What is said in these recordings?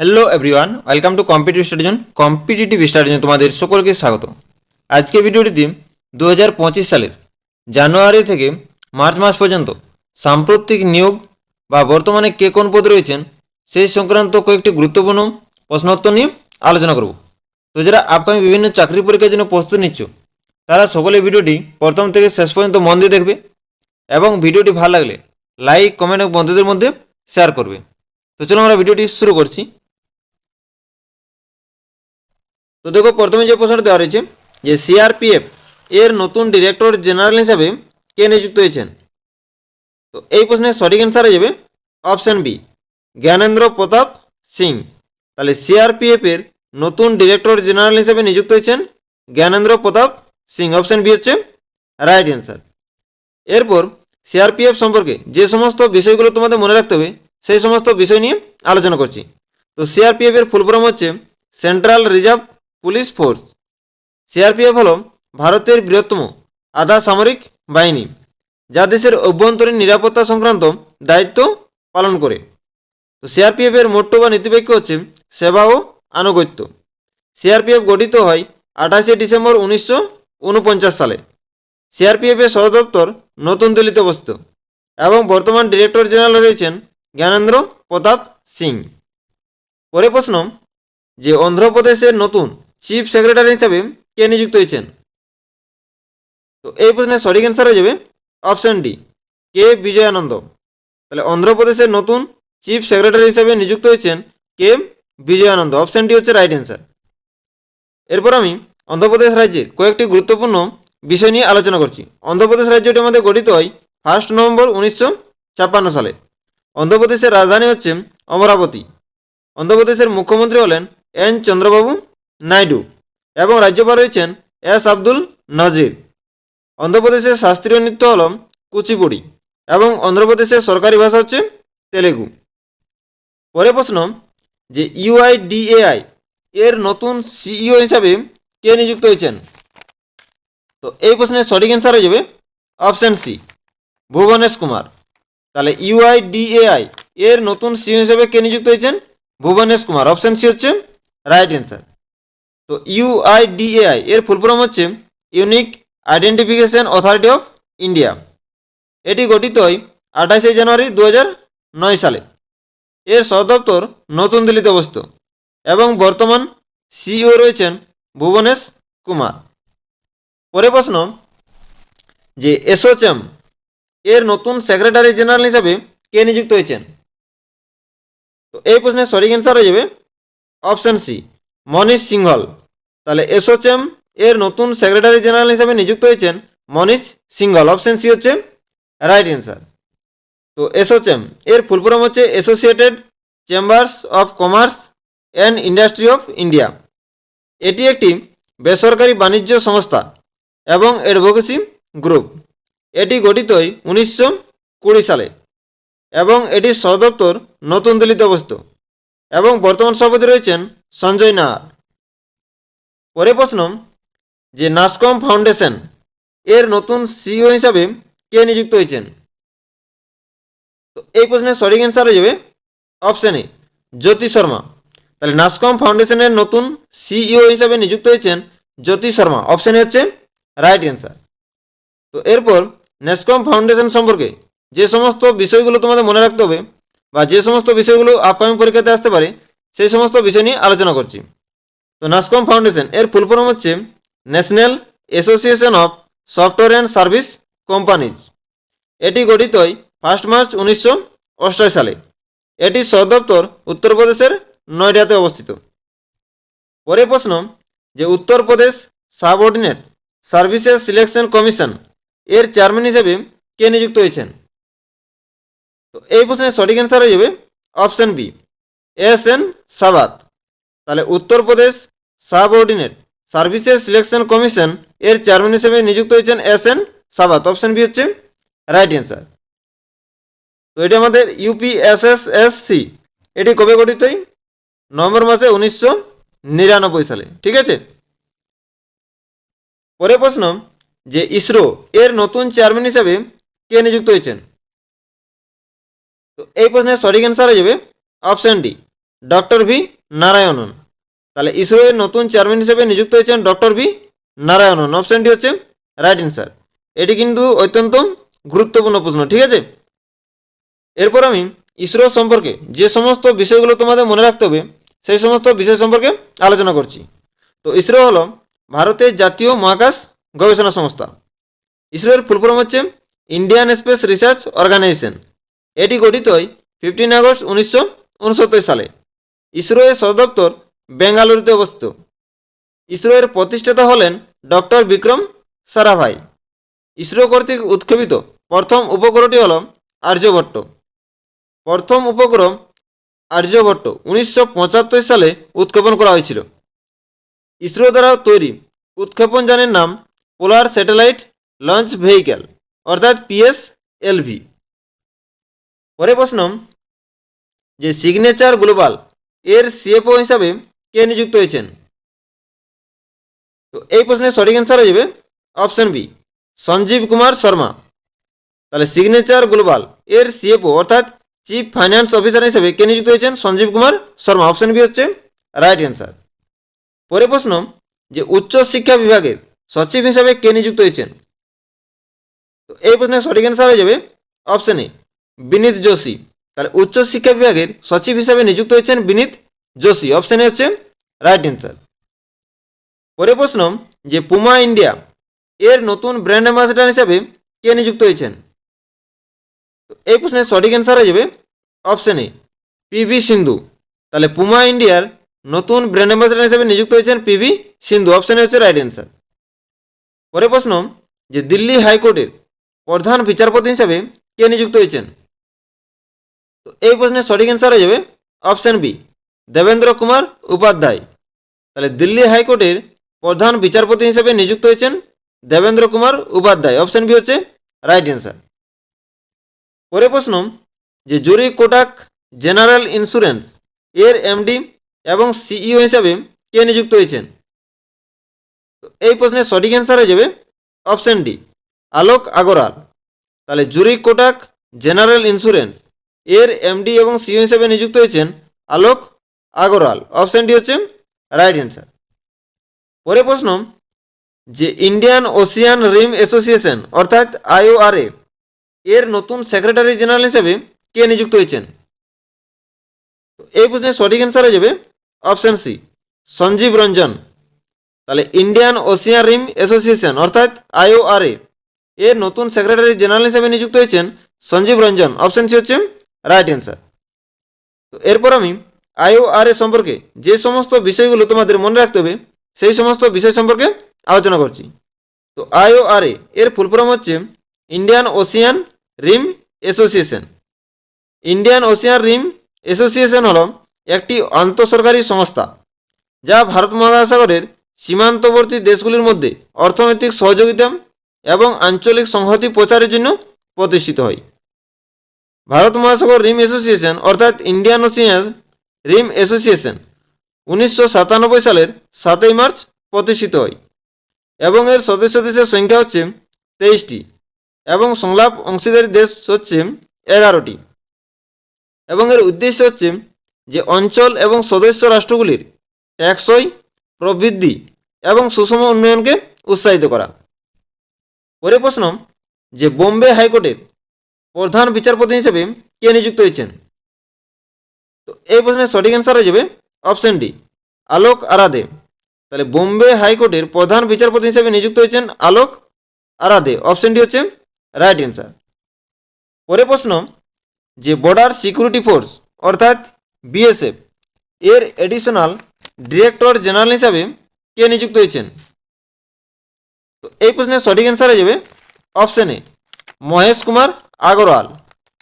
Hello everyone welcome to competitive studies on competitive studies on তোমাদের সকলকে স্বাগত। আজকে ভিডিওটিতে দু সালের জানুয়ারি থেকে মার্চ মাস পর্যন্ত সাম্প্রতিক নিয়োগ বা বর্তমানে কে কোন পদে রয়েছেন সেই সংক্রান্ত কয়েকটি গুরুত্বপূর্ণ প্রশ্নোত্তর নিয়ে আলোচনা করব। তো যারা আপকামিং বিভিন্ন চাকরি পরীক্ষার জন্য প্রস্তুতি নিচ্ছ, তারা সকলে ভিডিওটি প্রথম থেকে শেষ পর্যন্ত মন দিয়ে দেখবে এবং ভিডিওটি ভালো লাগলে লাইক কমেন্ট এবং বন্ধুদের মধ্যে শেয়ার করবে। তো চলো আমরা ভিডিওটি শুরু করছি। তো দেখো, প্রথমে যে প্রশ্নটা দেওয়া রয়েছে যে সিআরপিএফ এর নতুন ডিরেক্টর জেনারেল হিসাবে কে নিযুক্ত হয়েছেন? তো এই প্রশ্নের সঠিক অ্যান্সার হয়ে যাবে অপশন বি জ্ঞানেন্দ্র প্রতাপ সিং। তাহলে সিআরপিএফ এর নতুন ডিরেক্টর জেনারেল হিসেবে নিযুক্ত হয়েছেন জ্ঞানেন্দ্র প্রতাপ সিং। অপশন বি হচ্ছে রাইট অ্যান্সার এরপর সিআরপিএফ সম্পর্কে যে সমস্ত বিষয়গুলো তোমাদের মনে রাখতে হবে, সেই সমস্ত বিষয় নিয়ে আলোচনা করছি। তো সিআরপিএফ এর ফুল ফর্ম হচ্ছে central reserve police force. CRPF হল ভারতের বৃহত্তম আধা সামরিক বাহিনী, যা দেশের অভ্যন্তরীণ নিরাপত্তা সংক্রান্ত দায়িত্ব পালন করে। তো সিআরপিএফ এর মোট্টো বা নীতিবাক্য হচ্ছে সেবা ও আনুগত্য। সিআরপিএফ গঠিত হয় আঠাশে ডিসেম্বর উনিশশো উনপঞ্চাশ সালে। সিআরপিএফ এর সদর দপ্তর নতুন দিল্লিতে অবস্থিত এবং বর্তমান ডিরেক্টর জেনারেল রয়েছেন জ্ঞানেন্দ্র প্রতাপ সিং। পরে প্রশ্ন, যে অন্ধ্রপ্রদেশের নতুন চিফ সেক্রেটারি হিসাবে কে নিযুক্ত হয়েছেন? তো এই প্রশ্নের সঠিক অ্যান্সার হয়ে যাবে অপশন ডি কে বিজয়ানন্দ? তাহলে অন্ধ্রপ্রদেশের নতুন চিফ সেক্রেটারি হিসাবে নিযুক্ত হয়েছেন কে বিজয়ানন্দ? অপশন ডি হচ্ছে রাইট অ্যান্সার এরপর আমি অন্ধ্রপ্রদেশ রাজ্যের কয়েকটি গুরুত্বপূর্ণ বিষয় নিয়ে আলোচনা করছি। অন্ধ্রপ্রদেশ রাজ্যটি আমাদের গঠিত হয় ফার্স্ট নভেম্বর উনিশশো ছাপ্পান্ন সালে। অন্ধ্রপ্রদেশের রাজধানী হচ্ছে অমরাবতী। অন্ধ্রপ্রদেশের মুখ্যমন্ত্রী হলেন এন চন্দ্রবাবু। নাইডু এবং রাজ্যপাল রয়েছেন এস আব্দুল নজির। অন্ধ্রপ্রদেশের শাস্ত্রীয় নৃত্য হল কুচিপুড়ি এবং অন্ধ্রপ্রদেশের সরকারি ভাষা হচ্ছে তেলেগু। পরে প্রশ্ন, যে ইউআইডিএআই এর নতুন সিইও হিসাবে কে নিযুক্ত হয়েছেন? তো এই প্রশ্নের সঠিক অ্যান্সার হয়ে যাবে অপশন সি ভুবনেশ কুমার। তাহলে ইউআইডিএআই এর নতুন সিইও হিসেবে কে নিযুক্ত হয়েছেন? ভুবনেশ কুমার। অপশন সি হচ্ছে রাইট অ্যান্সার তো ইউআইডিএআই এর ফুল ফর্ম হচ্ছে unique identification authority of India এটি গঠিত হয় আঠাশে জানুয়ারি দু নয় সালে। এর সদর দপ্তর নতুন দিল্লিতে অবস্থিত এবং বর্তমান সিইও রয়েছেন ভুবনেশ কুমার। পরে প্রশ্ন, যে এসোচেম এর নতুন সেক্রেটারি জেনারেল হিসাবে কে নিযুক্ত হয়েছেন? তো এই প্রশ্নের সঠিক অ্যান্সার হয়ে যাবে অপশন সি, মনীষ সিংহল। তাহলে এসোচেম এর নতুন সেক্রেটারি জেনারেল হিসাবে নিযুক্ত হয়েছেন মনীষ সিংহল অপশন সি হচ্ছে রাইট অ্যান্সার তো এসোচেম, এর ফুল ফর্ম হচ্ছে associated chambers of commerce and industry of India এটি একটি বেসরকারি বাণিজ্য সংস্থা এবং অ্যাডভোকেসি গ্রুপ এটি গঠিত হয় উনিশশো কুড়ি সালে এবং এটির সদর দপ্তর নতুন দিল্লিতে অবস্থিত এবং বর্তমান সভাপতি রয়েছেন সঞ্জয় নাহার। পরে প্রশ্ন যে নাসকম ফাউন্ডেশন এর নতুন সিইও হিসাবে কে নিযুক্ত হয়েছেন? তো এই প্রশ্নের সঠিক অ্যান্সার হয়ে যাবে অপশন এ জ্যোতি শর্মা। তাহলে নাসকম ফাউন্ডেশনের নতুন সিইও হিসাবে নিযুক্ত হয়েছেন জ্যোতি শর্মা। অপশন এ হচ্ছে রাইট অ্যান্সার তো এরপর নেসকম ফাউন্ডেশন সম্পর্কে যে সমস্ত বিষয়গুলো তোমাদের মনে রাখতে হবে বা যে সমস্ত বিষয়গুলো আপকামিং পরীক্ষাতে আসতে পারে, সেই সমস্ত বিষয় নিয়ে আলোচনা করছি। তো নাসকম ফাউন্ডেশন, এর ফুল ফর্ম হচ্ছে national association of software and service companies. এটি গঠিত হয় ফার্স্ট মার্চ উনিশশো অষ্টাশি সালে। এটির সদর দপ্তর উত্তরপ্রদেশের নয়ডাতে অবস্থিত। পরে প্রশ্ন, যে Uttar Pradesh subordinate services selection commission এর চেয়ারম্যান হিসেবে কে নিযুক্ত হয়েছেন? তো এই প্রশ্নের সঠিক অ্যান্সার হয়ে যাবে option B, S N Sabat তাহলে Uttar Pradesh subordinate. Services selection commission এর চেয়ারম্যান হিসেবে নিযুক্ত হয়েছেন S N Sabat. Option B হচ্ছে রাইট অ্যান্সার। তো এটি আমাদের ইউপিএসএসএসসি এটি কবে গঠিত? নভেম্বর মাসে উনিশশো নিরানব্বই সালে। ঠিক আছে? পরে প্রশ্ন যে ইসরো এর নতুন চেয়ারম্যান হিসাবে কে নিযুক্ত হয়েছেন? তো এই প্রশ্নের সঠিক অ্যান্সার হয়ে যাবে option D, doctor V Narayanan. তাহলে ইসরোয়ের নতুন চেয়ারম্যান হিসেবে নিযুক্ত হয়েছেন ডক্টর ভি নারায়ণন। অপশানটি হচ্ছে রাইট অ্যান্সার এটি কিন্তু অত্যন্ত গুরুত্বপূর্ণ প্রশ্ন, ঠিক আছে? এরপর আমি ইসরো সম্পর্কে যে সমস্ত বিষয়গুলো তোমাদের মনে রাখতে হবে, সেই সমস্ত বিষয় সম্পর্কে আলোচনা করছি। তো ইসরো হলো ভারতের জাতীয় মহাকাশ গবেষণা সংস্থা। ইসরোর ফুলফর্ম হচ্ছে ইন্ডিয়ান স্পেস রিসার্চ অর্গানাইজেশন এটি গঠিত হয় ফিফটিন আগস্ট উনিশশো উনসত্তর সালে। ইসরো এর সদর দপ্তর বেঙ্গালুরুতে অবস্থিত। ইসরো এর প্রতিষ্ঠাতা হলেন ডক্টর বিক্রম সারাভাই। ইসরো কর্তৃক উৎক্ষেপিত প্রথম উপগ্রহটি হল আর্যভট্ট। প্রথম উপগ্রহ আর্যভট্ট উনিশশো পঁচাত্তর সালে উৎক্ষেপণ করা হয়েছিল। ইসরো দ্বারা তৈরি উৎক্ষেপণ যানের নাম পোলার স্যাটেলাইট লঞ্চ ভেহিক্যাল অর্থাৎ পিএসএলভি পরে প্রশ্ন, যে সিগনেচার গ্লোবাল এর সিএফও হিসাবে কে নিযুক্ত হয়েছেন? তো এই প্রশ্নের সঠিক অ্যান্সার হয়ে যাবে অপশন বি সঞ্জীব কুমার শর্মা। তাহলে সিগনেচার গ্লোবাল এর সিএফও অর্থাৎ চিফ ফাইন্যান্স অফিসার হিসেবে কে নিযুক্ত হয়েছেন? সঞ্জীব কুমার শর্মা। অপশন বি হচ্ছে রাইট অ্যান্সার পরে প্রশ্ন, যে উচ্চ শিক্ষা বিভাগের সচিব হিসাবে কে নিযুক্ত হয়েছেন? তো এই প্রশ্নের সঠিক অ্যান্সার হয়ে যাবে অপশন এ বিনীত যোশী। তাহলে উচ্চ শিক্ষা বিভাগের সচিব হিসাবে নিযুক্ত হয়েছেন বিনীত যোশী অপশনে হচ্ছে রাইট অ্যান্সার পরে প্রশ্ন, যে পুমা ইন্ডিয়া এর নতুন ব্র্যান্ড অ্যাম্বাসেডার হিসাবে কে নিযুক্ত হয়েছেন? এই প্রশ্নের সঠিক অ্যান্সার হয়ে যাবে অপশন এ পিভি সিন্ধু তাহলে পুমা ইন্ডিয়ার নতুন ব্র্যান্ড অ্যাম্বাসেডার হিসেবে নিযুক্ত হয়েছেন পিভি সিন্ধু অপশনে হচ্ছে রাইট অ্যান্সার পরে প্রশ্ন, যে দিল্লি হাইকোর্টের প্রধান বিচারপতি হিসাবে কে নিযুক্ত হয়েছেন? তো এই প্রশ্নের সঠিক অ্যান্সার হয়ে যাবে অপশন বি দেবেন্দ্র কুমার উপাধ্যায়। তাহলে দিল্লি হাইকোর্টের প্রধান বিচারপতি হিসেবে নিযুক্ত হয়েছেন দেবেন্দ্র কুমার উপাধ্যায়। অপশন বি হচ্ছে রাইট অ্যান্সার পরে প্রশ্ন, যে জুরি কোটাক জেনারেল ইন্স্যুরেন্স এর এমডি এবং সিইও হিসাবে কে নিযুক্ত হয়েছেন? এই প্রশ্নের সঠিক অ্যান্সার হয়ে যাবে অপশন ডি আলোক আগরওয়াল। তাহলে জুরি কোটাক জেনারেল ইন্স্যুরেন্স এর এমডি এবং সিও হিসেবে নিযুক্ত হয়েছেন আলোক আগরওয়াল অপশন ডি হচ্ছে রাইট অ্যান্সার পরে প্রশ্ন, যে ইন্ডিয়ান ওশিয়ান রিম অ্যাসোসিয়েশন অর্থাৎ আইওআরএ এর নতুন সেক্রেটারি জেনারেল হিসেবে কে নিযুক্ত হয়েছেন? এই প্রশ্নের সঠিক অ্যান্সার হয়ে যাবে অপশন সি সঞ্জীব রঞ্জন। তাহলে ইন্ডিয়ান ওশিয়ান রিম অ্যাসোসিয়েশন অর্থাৎ আইওআরএ এর নতুন সেক্রেটারি জেনারেল হিসেবে নিযুক্ত হয়েছেন সঞ্জীব রঞ্জন। অপশন সি হচ্ছে রাইট অ্যান্সার তো এরপর আমি আইওআরএ সম্পর্কে যে সমস্ত বিষয়গুলো তোমাদের মনে রাখতে হবে, সেই সমস্ত বিষয় সম্পর্কে আলোচনা করছি। তো আইওআরএ এর ফুল ফর্ম হচ্ছে Indian ocean rim association Indian ocean rim association হল একটি আন্তঃসরকারি সংস্থা, যা ভারত মহাসাগরের সীমান্তবর্তী দেশগুলির মধ্যে অর্থনৈতিক সহযোগিতা এবং আঞ্চলিক সংহতি প্রচারের জন্য প্রতিষ্ঠিত হয়। ভারত মহাসাগর রিম অ্যাসোসিয়েশন অর্থাৎ ইন্ডিয়ান ওশিয়ান রিম অ্যাসোসিয়েশন, উনিশশো সাতানব্বই সালের সাতই মার্চ প্রতিষ্ঠিত হয় এবং এর সদস্য দেশের সংখ্যা হচ্ছে তেইশটি এবং সংলাপ অংশীদারি দেশ হচ্ছে এগারোটি। এবং এর উদ্দেশ্য হচ্ছে যে অঞ্চল এবং সদস্য রাষ্ট্রগুলির টেকসই প্রবৃদ্ধি এবং সুষম উন্নয়নকে উৎসাহিত করা। পরে প্রশ্ন, যে বোম্বে হাইকোর্টের প্রধান বিচারপতি হিসেবে কে নিযুক্ত হয়েছেন? তো এই প্রশ্নের সঠিক অ্যান্সার হয়ে যাবে অপশন ডি আলোক আরাদে তাহলে বোম্বে হাইকোর্টের প্রধান বিচারপতি হিসেবে নিযুক্ত হয়েছেন আলোক আরাদে অপশন ডি হচ্ছে রাইট অ্যান্সার পরে প্রশ্ন, যে বর্ডার সিকিউরিটি ফোর্স অর্থাৎ বিএসএফ এর এডিশনাল ডিরেক্টর জেনারেল হিসাবে কে নিযুক্ত হয়েছেন? তো এই প্রশ্নের সঠিক অ্যান্সার হয়ে যাবে অপশন এ মহেশ কুমার আগরওয়াল।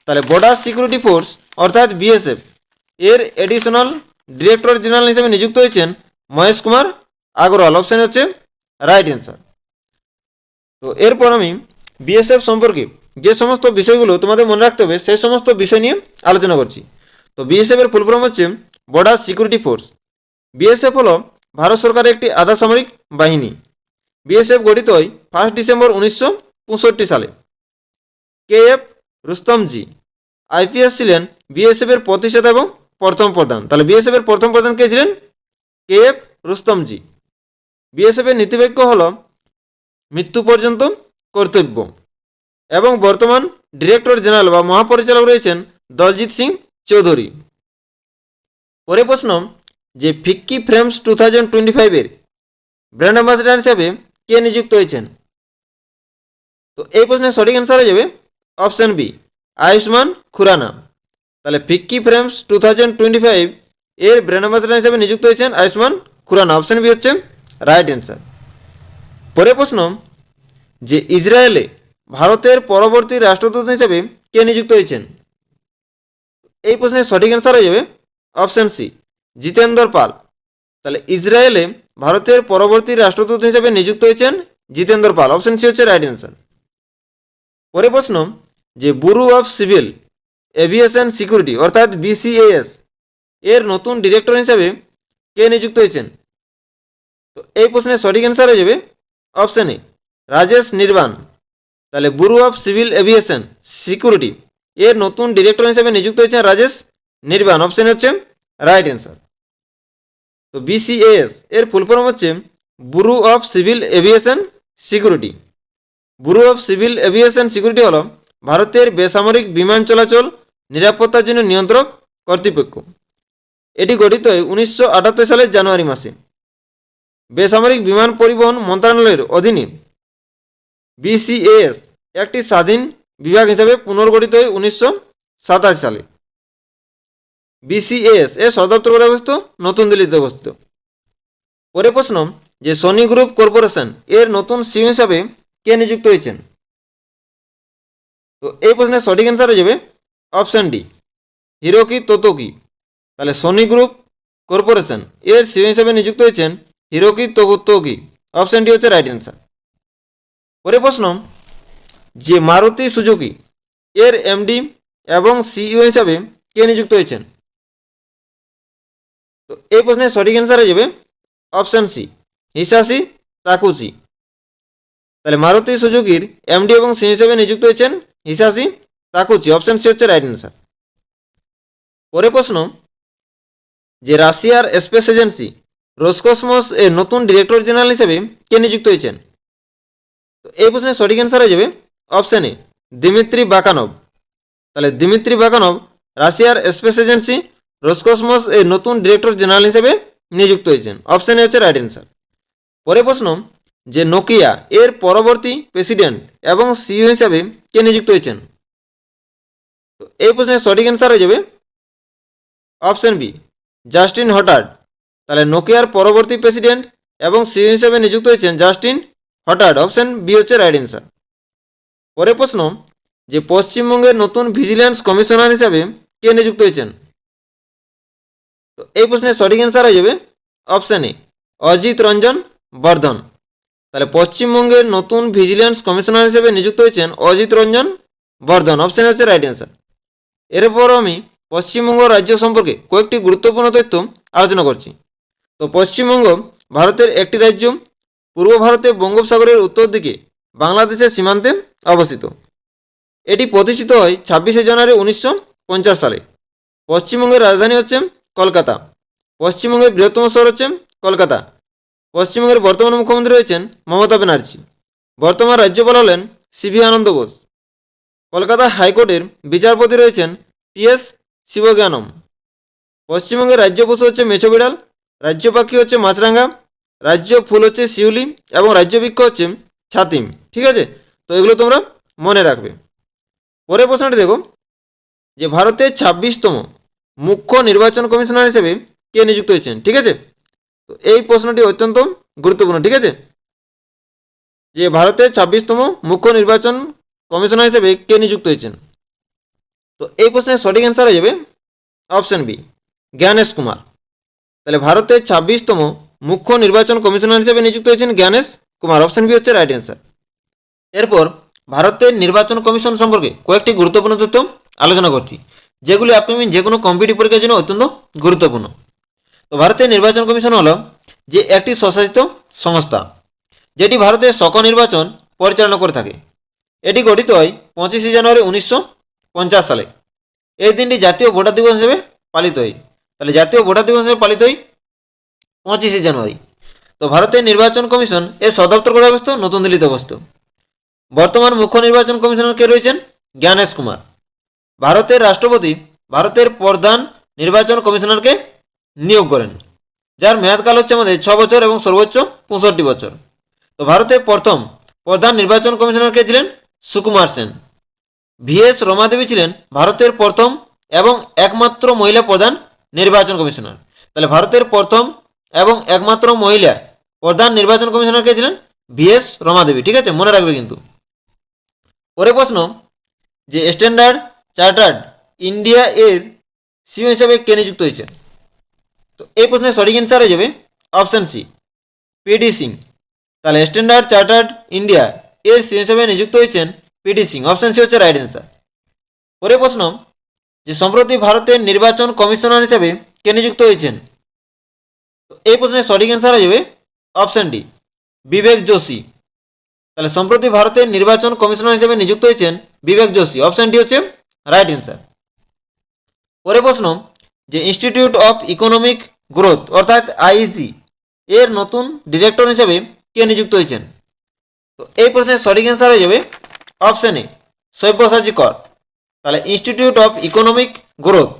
তাহলে বর্ডার সিকিউরিটি ফোর্স অর্থাৎ বিএসএফ এর এডিশনাল ডিরেক্টর জেনারেল হিসেবে নিযুক্ত হয়েছেন মহেশ কুমার আগরওয়াল। অপশান হচ্ছে রাইট অ্যান্সার তো এরপর আমি বিএসএফ সম্পর্কে যে সমস্ত বিষয়গুলো তোমাদের মনে রাখতে হবে, সেই সমস্ত বিষয় নিয়ে আলোচনা করছি। তো বিএসএফ এর ফুল ফর্ম হচ্ছে বর্ডার সিকিউরিটি ফোর্স বিএসএফ হলো ভারত সরকারের একটি আধা সামরিক বাহিনী বিএসএফ গঠিত হয় ফার্স্ট ডিসেম্বর উনিশশো পঁয়ষট্টি সালে। কে এফ রুস্তমজি আইপিএস ছিলেন বিএসএফ এর প্রতিষ্ঠাতা এবং প্রথম প্রধান। তাহলে বিএসএফ এর প্রথম প্রধান কে ছিলেন? কে এফ রুস্তমজি। বিএসএফ এর নীতিবাক্য হল, মৃত্যু পর্যন্ত কর্তব্য। এবং বর্তমান ডিরেক্টর জেনারেল বা মহাপরিচালক রয়েছেন দলজিৎ সিং চৌধুরী। পরে প্রশ্ন, যে FICCI frames two thousand twenty ফাইভের ব্র্যান্ড অ্যাম্বাসেডার হিসাবে কে নিযুক্ত হয়েছেন? তো এই প্রশ্নের সঠিক অ্যান্সার হয়ে যাবে অপশান বি, আয়ুষ্মান খুরানা। তাহলে FICCI frames two thousand twenty five এর ব্র্যান্ড অ্যাম্বাসেডার হিসাবে নিযুক্ত হয়েছেন আয়ুষ্মান খুরানা। অপশান বি হচ্ছে রাইট অ্যান্সার পরে প্রশ্ন, যে ইসরায়েলে ভারতের পরবর্তী রাষ্ট্রদূত হিসেবে কে নিযুক্ত হয়েছেন? এই প্রশ্নের সঠিক অ্যান্সার হয়ে যাবে অপশান সি জিতেন্দর পাল। তাহলে ইসরায়েলে ভারতের পরবর্তী রাষ্ট্রদূত হিসেবে নিযুক্ত হয়েছেন জিতেন্দর পাল। অপশন সি হচ্ছে রাইট অ্যান্সার পরে প্রশ্ন, যে bureau of civil aviation security, অর্থাৎ বিসিএএস, এর নতুন ডিরেক্টর হিসেবে কে নিযুক্ত হয়েছেন? তো এই প্রশ্নের সঠিক অ্যান্সার হয়ে যাবে অপশন এ রাজেশ নির্বাণ। তাহলে bureau of civil aviation security, এর নতুন ডিরেক্টর হিসেবে নিযুক্ত হয়েছেন রাজেশ নির্বাণ। অপশন হচ্ছে রাইট অ্যান্সার তো বিসিএস এর ফুল ফর্ম হচ্ছে bureau of civil aviation security. Bureau of civil aviation security হল ভারতের বেসামরিক বিমান চলাচল নিরাপত্তার জন্য নিয়ন্ত্রক কর্তৃপক্ষ। এটি গঠিত হয় উনিশশো আটাত্তর সালের জানুয়ারি মাসে। বেসামরিক বিমান পরিবহন মন্ত্রণালয়ের অধীনে বিসিএস একটি স্বাধীন বিভাগ হিসেবে পুনর্গঠিত হয় উনিশশো সাতাশি সালে। বিসিএস এর সদপ্তর কোথায় অবস্থিত? নতুন দিল্লিতে অবস্থিত। পরে প্রশ্ন, যে সোনি গ্রুপ কর্পোরেশন এর নতুন সিও হিসাবে কে নিযুক্ত হয়েছেন? তো এই প্রশ্নের সঠিক অ্যান্সার হয়ে যাবে অপশান ডি হিরোকি তোতোকি তাহলে সোনি গ্রুপ কর্পোরেশন এর সিও হিসাবে নিযুক্ত হয়েছেন হিরোকি তোকি অপশান ডি হচ্ছে রাইট অ্যান্সার পরে প্রশ্ন, যে মারুতি সুজুকি এর এমডি এবং সিইও হিসাবে কে নিযুক্ত হয়েছেন? তো এই প্রশ্নের সঠিক অ্যান্সার হয়ে যাবে অপশান সি হিসাসি তাকুচি। তাহলে মারুতি সুজুকির এমডি এবং সি হিসেবে নিযুক্ত হয়েছেন হিসাসি তাকুচি অপশান সি হচ্ছে রাইট অ্যান্সার পরে প্রশ্ন, যে রাশিয়ার স্পেস এজেন্সি রোসকসমস এর নতুন ডিরেক্টর জেনারেল হিসেবে কে নিযুক্ত হয়েছেন? তো এই প্রশ্নের সঠিক অ্যান্সার হয়ে যাবে অপশান এ দিমিত্রি বাকানভ তাহলে দিমিত্রি বাকানভ রাশিয়ার স্পেস এজেন্সি রোসকসমস এর নতুন ডিরেক্টর জেনারেল হিসেবে নিযুক্ত হয়েছেন। অপশান এ হচ্ছে রাইট অ্যান্সার পরে প্রশ্ন যে নোকিয়া এর পরবর্তী প্রেসিডেন্ট এবং সিইও হিসাবে কে নিযুক্ত হয়েছেন? এই প্রশ্নের সঠিক অ্যান্সার হয়ে যাবে অপশন বি, জাস্টিন হটার্ড। তাহলে নোকিয়ার পরবর্তী প্রেসিডেন্ট এবং সিইও হিসাবে নিযুক্ত হয়েছেন জাস্টিন হটার্ড। অপশন বি হচ্ছে রাইট অ্যান্সার। পরে প্রশ্ন, যে পশ্চিমবঙ্গের নতুন ভিজিল্যান্স কমিশনার হিসাবে কে নিযুক্ত হয়েছেন? তো এই প্রশ্নের সঠিক অ্যান্সার হয়ে যাবে অপশান এ, অজিত রঞ্জন বর্ধন। তাহলে পশ্চিমবঙ্গের নতুন ভিজিল্যান্স কমিশনার হিসেবে নিযুক্ত হয়েছেন অজিত রঞ্জন বর্ধন। অপশন হচ্ছে রাইট অ্যান্সার এরপর আমি পশ্চিমবঙ্গ রাজ্য সম্পর্কে কয়েকটি গুরুত্বপূর্ণ তথ্য আলোচনা করছি। তো পশ্চিমবঙ্গ ভারতের একটি রাজ্য, পূর্ব ভারতে বঙ্গোপসাগরের উত্তর দিকে বাংলাদেশের সীমান্তে অবস্থিত। এটি প্রতিষ্ঠিত হয় ছাব্বিশে জানুয়ারি উনিশশো পঞ্চাশ সালে। পশ্চিমবঙ্গের রাজধানী হচ্ছে কলকাতা। পশ্চিমবঙ্গের বৃহত্তম শহর হচ্ছে কলকাতা। পশ্চিমবঙ্গের বর্তমান মুখ্যমন্ত্রী রয়েছেন মমতা ব্যানার্জি। বর্তমান রাজ্যপাল হলেন সিভি আনন্দ বোস। কলকাতা হাইকোর্টের বিচারপতি রয়েছেন টি এস শিবজ্ঞানম। পশ্চিমবঙ্গের রাজ্য পশু হচ্ছে মেছো বিড়াল, রাজ্য পাখি হচ্ছে মাছরাঙ্গা রাজ্য ফুল হচ্ছে শিউলি এবং রাজ্য বৃক্ষ হচ্ছে ছাতিম। ঠিক আছে? তো এগুলো তোমরা মনে রাখবে। পরের প্রশ্নটি দেখো, যে ভারতের ছাব্বিশতম মুখ্য নির্বাচন কমিশনার হিসেবে কে নিযুক্ত হয়েছেন? ঠিক আছে? তো এই প্রশ্নটি অত্যন্ত গুরুত্বপূর্ণ, ঠিক আছে? যে ভারতের ছাব্বিশতম মুখ্য নির্বাচন কমিশনার হিসেবে কে নিযুক্ত হয়েছেন? তো এই প্রশ্নের সঠিক অ্যান্সার হয়ে যাবে অপশন বি জ্ঞানেশ কুমার। তাহলে ভারতের ছাব্বিশতম মুখ্য নির্বাচন কমিশনার হিসেবে নিযুক্ত হয়েছেন জ্ঞানেশ কুমার অপশন বি হচ্ছে রাইট অ্যান্সার এরপর ভারতের নির্বাচন কমিশন সম্পর্কে কয়েকটি গুরুত্বপূর্ণ তথ্য আলোচনা করছি, যেগুলি আপনি যে কোনো কম্পিটিভ পরীক্ষার জন্য অত্যন্ত গুরুত্বপূর্ণ। তো ভারতের নির্বাচন কমিশন হলো যে একটি স্বশাসিত সংস্থা, যেটি ভারতের সকল নির্বাচন পরিচালনা করে থাকে। এটি গঠিত হয় পঁচিশে জানুয়ারি উনিশশো পঞ্চাশ সালে। এই দিনটি জাতীয় ভোটার দিবস হিসেবে পালিত হয়। তাহলে জাতীয় ভোটার দিবস হিসেবে পালিত হয় পঁচিশে জানুয়ারি। তো ভারতের নির্বাচন কমিশন এর সদপ্তর কোথায় অবস্থিত নতুন দিল্লিতে অবস্থিত। বর্তমান মুখ্য নির্বাচন কমিশনার কে রয়েছেন? জ্ঞানেশ কুমার। ভারতের রাষ্ট্রপতি, ভারতের প্রধান নির্বাচন কমিশনারকে নিয়োগ করেন। যার মেয়াদকাল হচ্ছে আমাদের ছ বছর এবং সর্বোচ্চ পঁয়ষট্টি বছর। তো ভারতের প্রথম প্রধান নির্বাচন কমিশনার কে ছিলেন? সুকুমার সেন। ভিএস রমাদেবী ছিলেন ভারতের প্রথম এবং একমাত্র মহিলা প্রধান নির্বাচন কমিশনার। তাহলে ভারতের প্রথম এবং একমাত্র মহিলা প্রধান নির্বাচন কমিশনার কে ছিলেন? V S Ramadevi. ঠিক আছে? মনে রাখবে কিন্তু। পরে প্রশ্ন, যে স্ট্যান্ডার্ড চার্টার্ড ইন্ডিয়া এর সিও হিসাবে কে নিযুক্ত হয়েছে? তো এই প্রশ্নের সঠিক অ্যান্সার হয়ে যাবে অপশান সি পিডি সিং তাহলে স্ট্যান্ডার্ড চার্টার্ড ইন্ডিয়া এর সিও হিসাবে নিযুক্ত হয়েছেন পিডি সিং অপশান সি হচ্ছে রাইট অ্যান্সার পরে প্রশ্ন, যে সম্প্রতি ভারতের নির্বাচন কমিশনার হিসেবে কে নিযুক্ত হয়েছেন? তো এই প্রশ্নের সঠিক অ্যান্সার হয়ে যাবে অপশান ডি বিবেক যোশী তাহলে সম্প্রতি ভারতের নির্বাচন কমিশনার হিসেবে নিযুক্ত হয়েছেন বিবেক যোশী অপশান ডি হচ্ছে রাইট অ্যান্সার পরে প্রশ্ন যে ইনস্টিটিউট অফ ইকোনমিক গ্রোথ অর্থাৎ আইইসি এর নতুন ডিরেক্টর হিসেবে কে নিযুক্ত হয়েছেন? তো এই প্রশ্নের সঠিক অ্যান্সার হয়ে যাবে অপশান এ সব্যসাচী কর। তাহলে ইনস্টিটিউট অফ ইকোনমিক গ্রোথ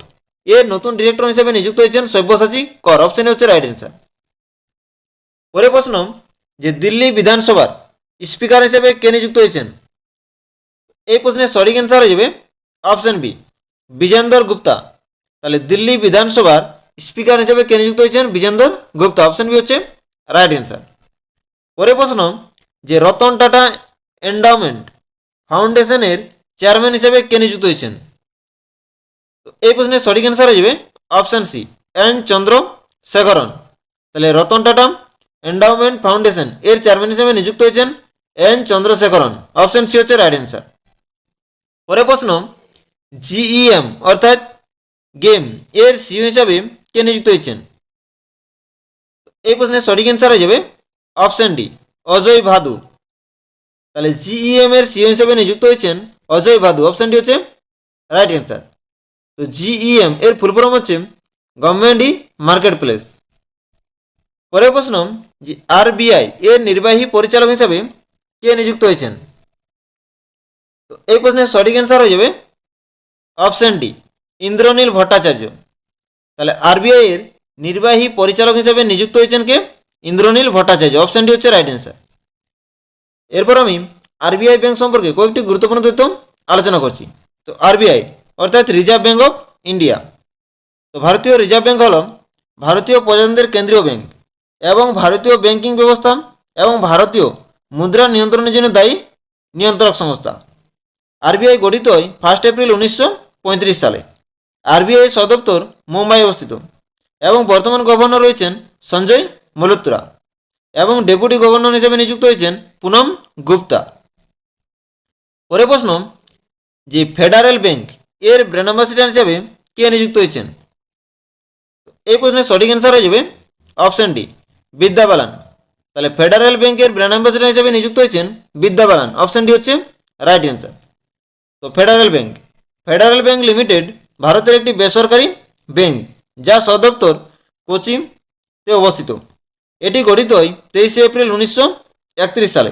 এর নতুন ডিরেক্টর হিসেবে নিযুক্ত হয়েছেন সব্যসাচী কর। অপশান এ হচ্ছে রাইট অ্যান্সার পরে প্রশ্ন, যে দিল্লি বিধানসভার স্পিকার হিসেবে কে নিযুক্ত হয়েছেন? এই প্রশ্নের সঠিক অ্যান্সার হয়ে যাবে অপশন বি বিজেন্দর গুপ্তা। তাহলে দিল্লি বিধানসভার স্পিকার হিসেবে কে নিযুক্ত হয়েছেন? বিজেন্দর গুপ্তা। অপশন বি হচ্ছে রাইট অ্যান্সার পরে প্রশ্ন, যে রতন টাটা এন্ডাওমেন্ট ফাউন্ডেশনের চেয়ারম্যান হিসেবে কে নিযুক্ত হয়েছেন? এই প্রশ্নের সঠিক অ্যান্সার হয়ে যাবে option C N Chandrasekaran তাহলে রতন টাটা এন্ডাওমেন্ট ফাউন্ডেশন এর চেয়ারম্যান হিসেবে নিযুক্ত হয়েছেন এন চন্দ্রশেখরন। অপশন সি হচ্ছে রাইট অ্যান্সার পরে প্রশ্ন জিইএম অর্থাৎ গেম। এর সিও হিসাবে কে নিযুক্ত হয়েছেন? এই প্রশ্নের সঠিক অ্যান্সার হয়ে যাবে অপশন ডি অজয় ভাদু। তাহলে জিইএম এর সিও হিসাবে নিযুক্ত হয়েছেন অজয় ভাদু। অপশন ডি হচ্ছে রাইট অ্যান্সার তো জিইএম এর ফুল ফর্ম হচ্ছে গভর্নমেন্ট ই মার্কেট প্লেস পরের প্রশ্ন, যে আরবিআই এর নির্বাহী পরিচালক হিসাবে কে নিযুক্ত হয়েছেন? তো এই প্রশ্নের সঠিক অ্যান্সার হয়ে যাবে অপশন ডি ইন্দ্রনীল ভট্টাচার্য। তাহলে আরবিআই এর নির্বাহী পরিচালক হিসেবে নিযুক্ত হয়েছেন কে? ইন্দ্রনীল ভট্টাচার্য। অপশন ডি হচ্ছে রাইট অ্যান্সার এরপর আমি আরবিআই ব্যাংক সম্পর্কে কয়েকটি গুরুত্বপূর্ণ তথ্য আলোচনা করছি। তো আরবিআই অর্থাৎ রিজার্ভ ব্যাংক অফ ইন্ডিয়া তো ভারতীয় রিজার্ভ ব্যাংক হল ভারতীয় প্রজাতন্ত্রের কেন্দ্রীয় ব্যাংক এবং ভারতীয় ব্যাংকিং ব্যবস্থা এবং ভারতীয় মুদ্রা নিয়ন্ত্রণের জন্য দায়ী নিয়ন্ত্রক সংস্থা। আরবিআই গঠিত হয় ফার্স্ট এপ্রিল উনিশশো পঁয়ত্রিশ সালে। আরবিআই সদপ্তর মুম্বাই অবস্থিত এবং বর্তমান গভর্নর রয়েছেন সঞ্জয় মলুত্রা এবং ডেপুটি গভর্নর হিসেবে নিযুক্ত হয়েছেন পুনম গুপ্তা। পরে প্রশ্ন, যে ফেডারেল ব্যাংক এর ব্র্যান্ড অ্যাম্বাসিডার হিসেবে কে নিযুক্ত হয়েছেন? এই প্রশ্নের সঠিক অ্যান্সার হয়ে যাবে অপশন ডি বিদ্যা বালান। তাহলে ফেডারেল ব্যাংকের ব্র্যান্ড অ্যাম্বাসেডার হিসেবে নিযুক্ত হয়েছেন বিদ্যা বালান। অপশন ডি হচ্ছে রাইট অ্যান্সার তো federal bank federal bank limited ভারতের একটি বেসরকারি ব্যাংক যা সদপ্তর কোচিতে অবস্থিত। এটি গঠিত হয় তেইশে এপ্রিল উনিশশো একত্রিশ সালে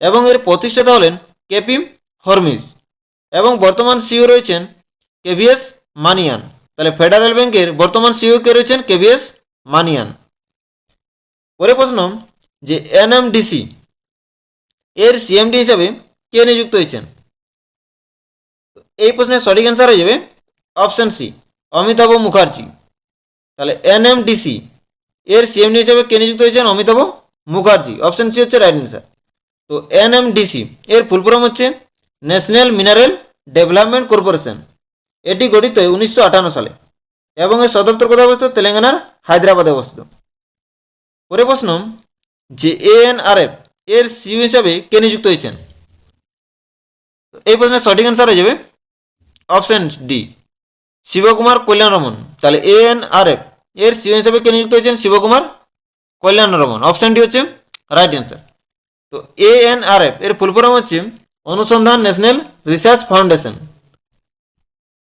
এবং এর প্রতিষ্ঠাতা হলেন কেপি হরমিজ এবং বর্তমান সিও রয়েছেন কেভিএস মানিয়ান। তাহলে ফেডারেল ব্যাংকের বর্তমান সিও কে রয়েছেন কেভিএস মানিয়ান। পরে প্রশ্ন, যে এনএমডিসি এর সিএমডি হিসাবে কে নিযুক্ত হয়েছেন? এই প্রশ্নের সঠিক অ্যান্সার হয়ে যাবে অপশন সি, অমিতাভ মুখার্জি। তাহলে এনএমডিসি, এর সিএমডি হিসাবে কে নিযুক্ত হয়েছেন? অমিতাভ মুখার্জি। অপশন সি হচ্ছে রাইট অ্যান্সার তো এনএমডিসি, এর ফুল ফর্ম হচ্ছে ন্যাশনাল মিনারেল ডেভেলপমেন্ট কর্পোরেশন এটি গঠিত উনিশশো সালে এবং এর সদপ্তর কোথায় অবস্থিত? তেলেঙ্গানার হায়দ্রাবাদে অবস্থিত। পরে প্রশ্ন, যে এএনআরএফ, এর সিও হিসাবে কে নিযুক্ত হয়েছেন? এই প্রশ্নের সঠিক অ্যান্সার হয়ে যাবে অপশন ডি। শিবকুমার কল্যাণ রমন। তাহলে এএনআরএফ এর সিও হিসাবে কে নিযুক্ত হয়েছেন? শিবকুমার কল্যাণ রমন। অপশন ডি হচ্ছে রাইট অ্যান্সার তো এএনআরএফ এর ফুল ফর্ম হচ্ছে অনুসন্ধান ন্যাশনাল রিসার্চ ফাউন্ডেশন।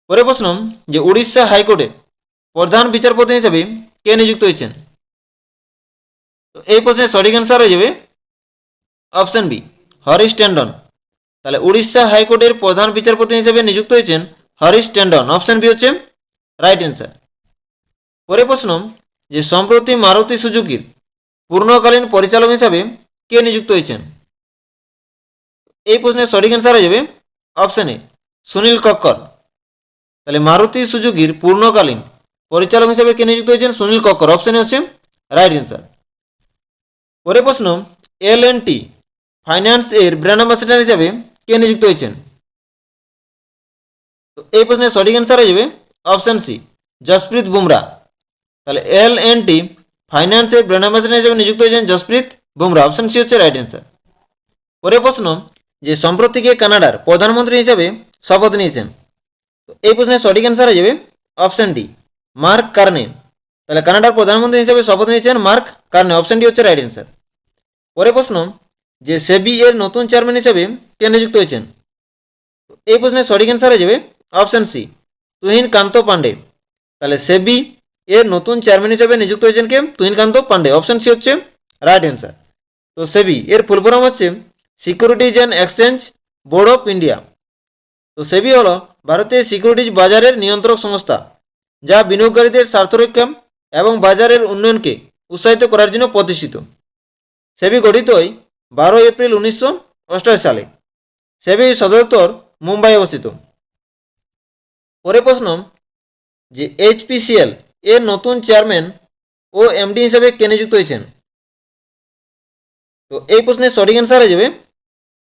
পরে প্রশ্ন, যে উড়িষ্যা হাইকোর্টে প্রধান বিচারপতি হিসেবে কে নিযুক্ত হয়েছেন? তো এই প্রশ্নের সঠিক অ্যান্সার হয়ে যাবে অপশন বি হরিশ ট্যান্ডন তাহলে উড়িষ্যা হাইকোর্টের প্রধান বিচারপতি হিসেবে নিযুক্ত হয়েছেন হরিশ ট্যান্ডন অপশন বি হচ্ছে রাইট অ্যান্সার। পরে প্রশ্ন, যে সম্প্রতি মারুতি সুজুকির পূর্ণকালীন পরিচালক হিসাবে কে নিযুক্ত হয়েছেন? এই প্রশ্নের সঠিক অ্যান্সার হয়ে যাবে অপশন এ সুনীল কক্কর। তাহলে মারুতি সুজুকির পূর্ণকালীন পরিচালক হিসেবে কে নিযুক্ত হয়েছেন? সুনীল কক্কর। অপশনে হচ্ছে রাইট অ্যান্সার পরে প্রশ্ন, এল এন টি ফাইন্যান্স এর ব্র্যান্ড অ্যাম্বাসেডার হিসাবে কে নিযুক্ত হয়েছেন? তো এই প্রশ্নের সঠিক অ্যান্সার হয়ে যাবে অপশন সি জসপ্রীত বুমরা তাহলে এল এন টি ফাইন্যান্সের ব্র্যান্ড অ্যাম্বাসেডার হিসেবে নিযুক্ত হয়েছেন জসপ্রীত বুমরা অপশন সি হচ্ছে রাইট অ্যান্সার পরে প্রশ্ন, যে সম্প্রতি কে কানাডার প্রধানমন্ত্রী হিসেবে শপথ নিয়েছেন। এই প্রশ্নের সঠিক অ্যান্সার হয়ে যাবে অপশন ডি মার্ক কার্নে তাহলে কানাডার প্রধানমন্ত্রী হিসেবে শপথ নিয়েছেন মার্ক কার্নে অপশন ডি হচ্ছে রাইট অ্যান্সার পরে প্রশ্ন, যে সেবি এর নতুন চেয়ারম্যান হিসেবে কে নিযুক্ত হয়েছেন? এই প্রশ্নের সঠিক অ্যান্সার হয়ে যাবে অপশন সি, তুহিন কান্ত পান্ডে। তাহলে সেবি এর নতুন চেয়ারম্যান হিসেবে নিযুক্ত হয়েছেন কে? তুহিন কান্ত পান্ডে। অপশন সি হচ্ছে রাইট অ্যান্সার। তো সেবি এর ফুল ফর্ম হচ্ছে securities and exchange board of India. তো সেবি হলো ভারতীয় সিকিউরিটিজ বাজারের নিয়ন্ত্রক সংস্থা, যা বিনিয়োগকারীদের স্বার্থরক্ষা এবং বাজারের উন্নয়নকে উৎসাহিত করার জন্য প্রতিষ্ঠিত। সেবি গঠিত হয় বারো এপ্রিল উনিশশো সালে। সেবি সদর দপ্তর মুম্বাই অবস্থিত। পরে প্রশ্ন, যে এইচপিসিএল এর নতুন চেয়ারম্যান ও এমডি হিসেবে কে নিযুক্ত হয়েছেন? তো এই প্রশ্নের সঠিক অ্যান্সার হয়ে যাবে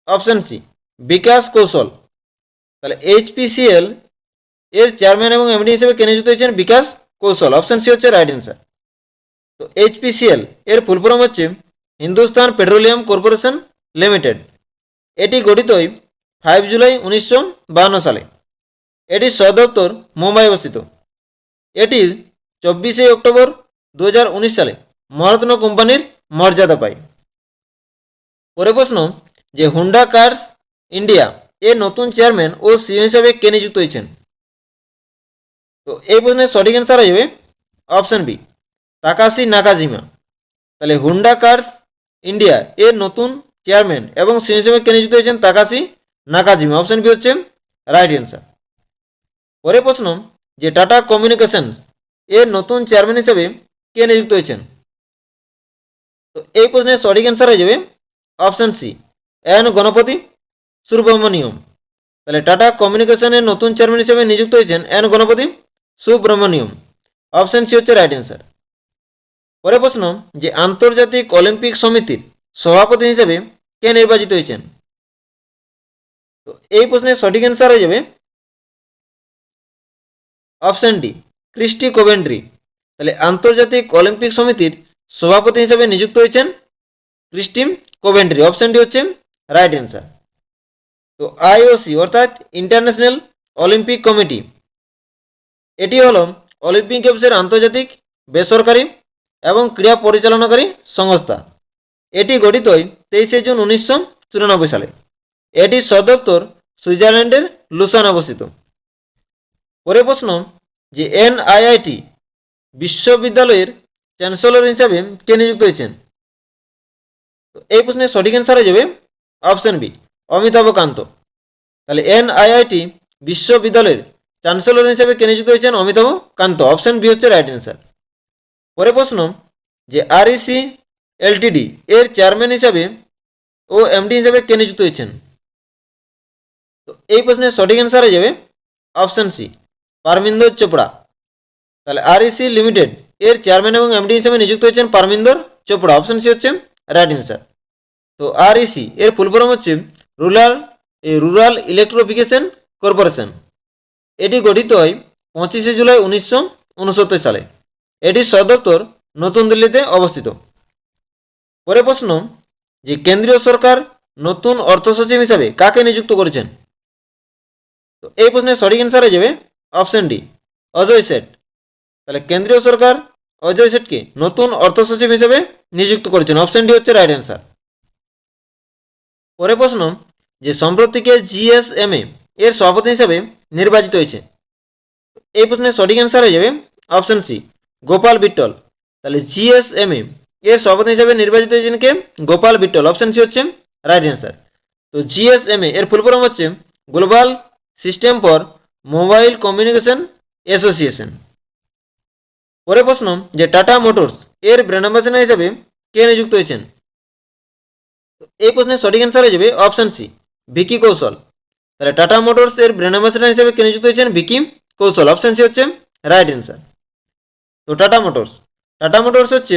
অপশন সি বিকাশ কৌশল। তাহলে এইচপিসিএল এর চেয়ারম্যান এবং এমডি হিসেবে কে নিযুক্ত হয়েছেন বিকাশ কৌশল। অপশন সি হচ্ছে রাইট অ্যান্সার তো এইচপিসিএল এর ফুল ফর্ম হচ্ছে হিন্দুস্তান পেট্রোলিয়াম কর্পোরেশন লিমিটেড। এটি গঠিত ফাইভ জুলাই উনিশশো সালে। এটির সদর দপ্তর মুম্বাই অবস্থিত। এটির চব্বিশে অক্টোবর দু হাজার উনিশ সালে মহারত্ন কোম্পানির মর্যাদা পায়। পরে প্রশ্ন যে হুন্ডা কার্স ইন্ডিয়া এর নতুন চেয়ারম্যান ও সিও হিসাবে কে নিযুক্ত হয়েছেন? তো এই প্রশ্নের সঠিক অ্যান্সার হয়ে যাবে অপশন বি তাকাশি নাকাজিমা তাহলে হুন্ডা কার্স ইন্ডিয়া এর নতুন চেয়ারম্যান এবং সিও হিসেবে কে নিযুক্ত হয়েছেন তাকাশি নাকাজিমা অপশন বি হচ্ছে রাইট অ্যান্সার পরে প্রশ্ন, যে টাটা কমিউনিকেশন এর নতুন চেয়ারম্যান হিসেবে কে নিযুক্ত হয়েছেন? তো এই প্রশ্নের সঠিক অ্যান্সার হয়ে যাবে option C N Ganapathy Subramaniam তাহলে টাটা কমিউনিকেশনের নতুন চেয়ারম্যান হিসেবে নিযুক্ত হয়েছেন N Ganapathy Subramaniam option C হচ্ছে রাইট অ্যান্সার পরে প্রশ্ন, যে আন্তর্জাতিক অলিম্পিক সমিতির সভাপতি হিসেবে কে নির্বাচিত হয়েছেন? তো এই প্রশ্নের সঠিক অ্যান্সার হয়ে যাবে অপশন ডি, ক্রিস্টি কোভেন্ট্রি। তাহলে আন্তর্জাতিক অলিম্পিক সমিতির সভাপতি হিসেবে নিযুক্ত হয়েছেন ক্রিস্টিম কোভেন্ট্রি। অপশন ডি হচ্ছে রাইট অ্যান্সার। তো আইওসি, অর্থাৎ ইন্টারন্যাশনাল অলিম্পিক কমিটি, এটি হলো অলিম্পিক গেমসের আন্তর্জাতিক, বেসরকারি এবং ক্রীড়া পরিচালনাকারী সংস্থা। এটি গঠিত হয় তেইশে জুন উনিশশো চুরানব্বই সালে। এটির সদর দপ্তর সুইজারল্যান্ডের লুসান অবস্থিত। পরে প্রশ্ন যে এনআইআইটি বিশ্ববিদ্যালয়ের চ্যান্সেলর হিসাবে কে নিযুক্ত হয়েছেন? এই প্রশ্নের সঠিক অ্যান্সার হয়ে যাবে অপশন বি অমিতাভ কান্ত। তাহলে এনআইআইটি বিশ্ববিদ্যালয়ের চ্যান্সেলর হিসেবে কে নিযুক্ত হয়েছেন অমিতাভ কান্ত? অপশন বি হচ্ছে রাইট অ্যান্সার পরে প্রশ্ন যে আরইসি এলটিডি এর চেয়ারম্যান হিসাবে ও এমডি হিসাবে কে নিযুক্ত হয়েছেন? তো এই প্রশ্নের সঠিক অ্যান্সার হয়ে যাবে অপশন সি পারমিন্দর চোপড়া। তাহলে আরইসি লিমিটেড এর চেয়ারম্যান এবং এমডি হিসেবে নিযুক্ত হয়েছেন পারমিন্দর চোপড়া। অপশন সি হচ্ছে রাইট অ্যান্সার তো আরইসি এর ফুল ফর্ম হচ্ছে রুরাল রুরাল ইলেকট্রিফিকেশন কর্পোরেশন এটি গঠিত হয় পঁচিশে জুলাই উনিশশো উনসত্তর সালে। এটির সদর দপ্তর নতুন দিল্লিতে অবস্থিত। পরে প্রশ্ন, যে কেন্দ্রীয় সরকার নতুন অর্থ সচিব হিসাবে কাকে নিযুক্ত করেছেন? তো এই প্রশ্নের সঠিক অ্যান্সার হয়ে যাবে অপশন ডি, অজয় সেট তাহলে কেন্দ্রীয় সরকার অজয় সেটকে নতুন অর্থ সচিব হিসেবে নিযুক্ত করেছেন। অপশন ডি হচ্ছে রাইট অ্যান্সার পরে প্রশ্ন, যে সম্প্রতিকে জিএসএমএ এর সভাপতি হিসেবে নির্বাচিত হয়েছে। এই প্রশ্নের সঠিক অ্যান্সার হয়ে যাবে অপশন সি, গোপাল বিট্টল। তাহলে জিএসএমএ এর সভাপতি হিসেবে নির্বাচিত হয়েছেন কে? গোপাল বিট্টল। অপশন সি হচ্ছে রাইট অ্যান্সার তো জিএসএমএ এর ফুল ফর্ম হচ্ছে global system for mobile communication association. পরে প্রশ্ন যে টাটা মোটরস এর ব্র্যান্ড অ্যাম্বাসেডার হিসেবে কে নিযুক্ত হয়েছেন? এই প্রশ্নের সঠিক অ্যান্সার হয়ে যাবে অপশন সি ভিকি কৌশল। তাহলে টাটা মোটরস এর ব্র্যান্ড অ্যাম্বাসেডার হিসেবে কে নিযুক্ত হয়েছেন? ভিকি কৌশল। অপশন সি হচ্ছে রাইট অ্যান্সার তো টাটা মোটরস টাটা মোটরস হচ্ছে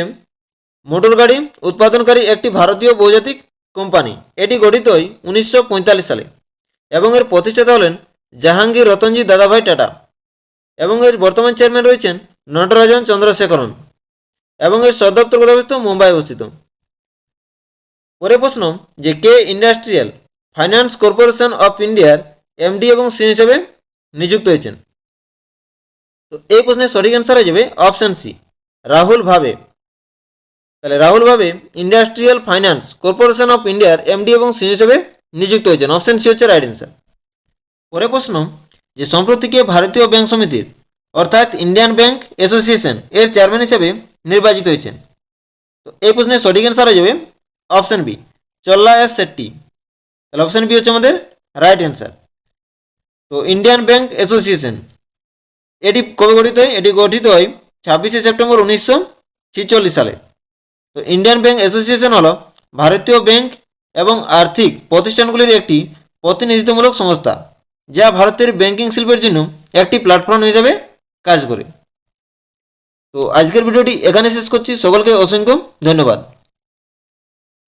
মোটর গাড়ি উৎপাদনকারী একটি ভারতীয় বহুজাতিক কোম্পানি। এটি গঠিত হয় উনিশশো সালে এবং এর প্রতিষ্ঠাতা হলেন জাহাঙ্গীর, রতনজি, দাদাভাই, টাটা। এবং এর বর্তমান চেয়ারম্যান রয়েছেন নটরাজন চন্দ্রশেখরন। এবং এর সদর দপ্তর কোথায় মুম্বাই অবস্থিত। পরে প্রশ্ন, যে কে ইন্ডাস্ট্রিয়াল ফাইন্যান্স কর্পোরেশন অফ ইন্ডিয়ার এমডি এবং সি হিসেবে নিযুক্ত হয়েছেন? তো এই প্রশ্নের সঠিক অ্যান্সার হয়ে যাবে অপশন সি রাহুল ভাবে। তাহলে Rahul Bhave industrial finance corporation of ইন্ডিয়ার এমডি এবং সি হিসেবে নিযুক্ত হয়েছেন। অপশন সি হচ্ছে রাইট অ্যান্সার পরে প্রশ্ন, যে সম্প্রতি কে ভারতীয় ব্যাংক সমিতির, অর্থাৎ ইন্ডিয়ান ব্যাংক অ্যাসোসিয়েশন এর চেয়ারম্যান হিসেবে নির্বাচিত হয়েছেন। তো এই প্রশ্নের সঠিক অ্যান্সার হয়ে যাবে option B Challa S Shetty তাহলে অপশন বি হচ্ছে আমাদের রাইট অ্যান্সার তো ইন্ডিয়ান ব্যাংক অ্যাসোসিয়েশন, এটি কবে গঠিত হয়? এটি গঠিত হয় ছাব্বিশে সেপ্টেম্বর উনিশশো ছিচল্লিশ সালে। তো ইন্ডিয়ান ব্যাংক অ্যাসোসিয়েশন হলো ভারতীয় ব্যাংক এবং আর্থিক প্রতিষ্ঠানগুলির একটি প্রতিনিধিত্বমূলক সংস্থা। যা ভারতের ব্যাংকিং শিল্পের জন্য একটি প্ল্যাটফর্ম হিসাবে কাজ করে। তো আজকের ভিডিওটি এখানে শেষ করছি। সকলকে অসংখ্য ধন্যবাদ।